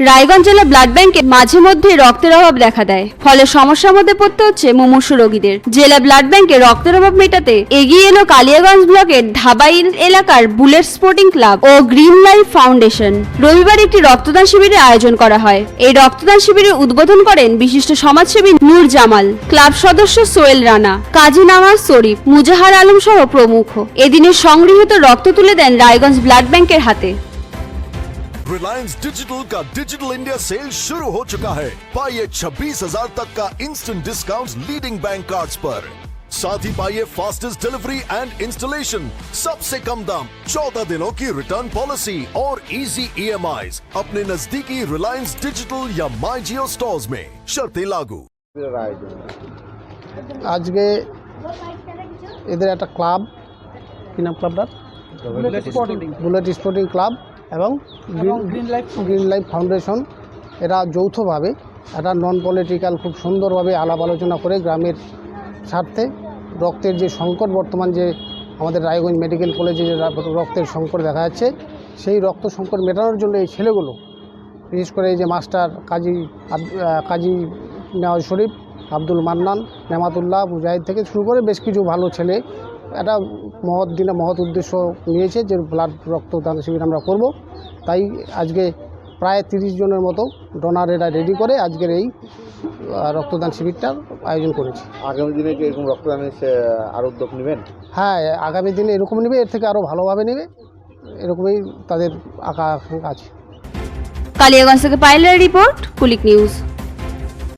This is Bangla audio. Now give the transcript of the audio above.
রায়গঞ্জ জেলা ব্লাড ব্যাংকে মাঝে মধ্যে রক্তের অভাব দেখা দেয়। ফলে সমস্যার মধ্যে পড়তে হচ্ছে মুমূর্ষু রোগীদের। জেলা ব্লাড ব্যাংকে রক্তের অভাব মেটাতে এগিয়ে এলো কালিয়াগঞ্জ ব্লকের ধাবাইল এলাকার বুলেট স্পোর্টিং ক্লাব ও গ্রিন লাইফ ফাউন্ডেশন। রবিবার একটি রক্তদান শিবিরের আয়োজন করা হয়। এই রক্তদান শিবিরের উদ্বোধন করেন বিশিষ্ট সমাজসেবী নূর জামাল, ক্লাব সদস্য সোয়েল রানা, কাজী নামাজ শরীফ, মুজাহার আলম সহ প্রমুখ। এদিনের সংগৃহীত রক্ত তুলে দেন রায়গঞ্জ ব্লাড ব্যাংকের হাতে। रिलायंस डिजिटल का डिजिटल इंडिया सेल शुरू हो चुका है पाइए 26,000 तक का instant discount leading bank cards पर साथ ही पाइए फास्टेस्ट डिलीवरी एंड इंस्टॉलेशन सबसे कम दाम 14 दिनों की रिटर्न पॉलिसी और इजी ईएमआईज अपने नजदीकी रिलायंस डिजिटल या माई जियो स्टोर्स में शर्तें लागू শিবিরের আয়োজন আজকে এদের একটা ক্লাব কি নাম ক্লাবটার বুলেট স্পোর্টিং ক্লাব এবং green life green life foundation এরা যৌথভাবে একটা নন পলিটিক্যাল খুব সুন্দরভাবে আলাপ আলোচনা করে গ্রামের স্বার্থে রক্তের যে সংকট বর্তমান যে আমাদের রায়গঞ্জ মেডিকেল কলেজে যে রক্তের সংকট দেখা যাচ্ছে সেই রক্ত সংকট মেটানোর জন্য এই ছেলেগুলো বিশেষ করে এই যে মাস্টার কাজী কাজী নেওয়াজ শরীফ আব্দুল মান্নান নেমাতুল্লাহ মুজাহিদ থেকে শুরু করে বেশ কিছু ভালো ছেলে একটা মহৎ দিনে মহৎ উদ্দেশ্য নিয়েছে যে ব্লাড রক্তদান শিবির আমরা করব। তাই আজকে প্রায় তিরিশ জনের মতো ডোনার এরা রেডি করে আজকের এই রক্তদান শিবিরটার আয়োজন করেছি। আগামী দিনে কি এরকম রক্তদানের সে- আর উদ্যোগ নেবেন? হ্যাঁ আগামী দিনে এরকম নেবে এর থেকে আরও ভালোভাবে নেবে। এরকমই তাদের আঁকা আছে। কালিয়াগঞ্জ থেকে পাইলার রিপোর্ট কুলিক নিউজ।